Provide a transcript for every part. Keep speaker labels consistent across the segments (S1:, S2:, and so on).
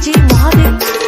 S1: 寂寞
S2: 的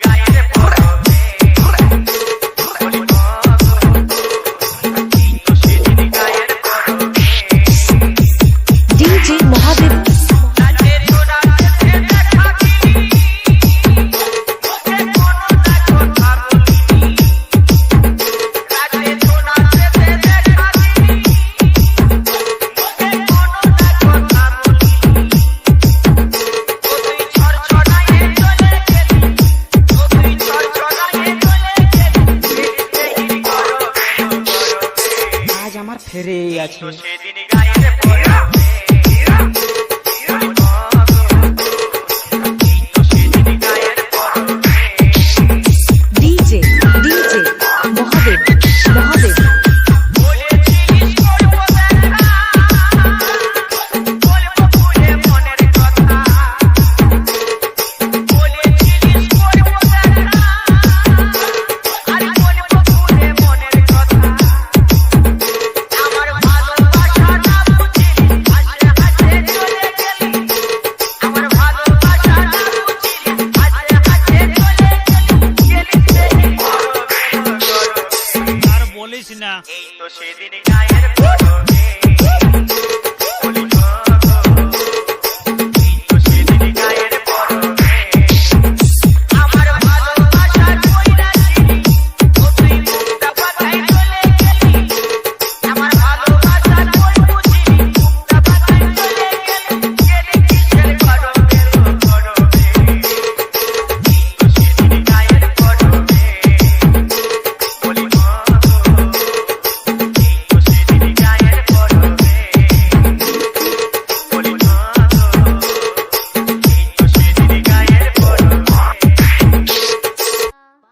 S2: আমার ফেরে আছে।
S3: বলিস না।
S1: এই তো সেদিন গায়ের